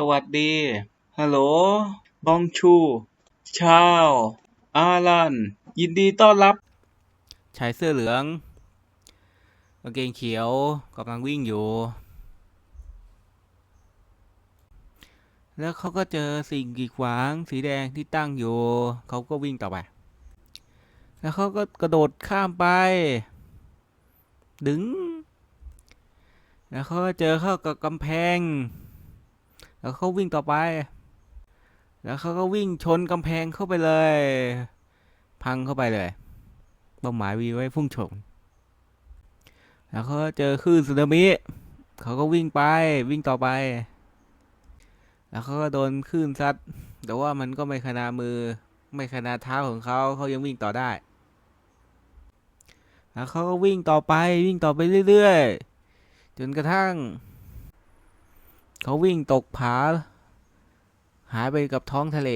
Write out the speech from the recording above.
สวัสดี ฮัลโหล บองชู ชาว อารัน ยินดีต้อนรับ ชายเสื้อเหลืองกางเกงเขียวกำลังวิ่งอยู่ แล้วเขาก็เจอสิ่งกีดขวางสีแดงที่ตั้งอยู่ เขาก็วิ่งต่อไป แล้วเขาก็กระโดดข้ามไป ดึง แล้วเขาก็เจอเข้ากับกำแพง แล้วเขาวิ่งต่อไป แล้วเขาก็วิ่งชนกำแพงเข้าไปเลย พังเข้าไปเลยเป้าหมายวีไว้พุ่งชน แล้วเขาเจอคลื่นสึนามิเขาก็วิ่งไปวิ่งต่อไป แล้วเขาก็โดนคลื่นซัด แต่ว่ามันก็ไม่ขนาดมือ ไม่ขนาดเท้าของเขาเขายังวิ่งต่อได้ แล้วเขาก็วิ่งต่อไปวิ่งต่อไปเรื่อยๆ จนกระทั่ง เขาวิ่งตกผา หายไปกับท้องทะเล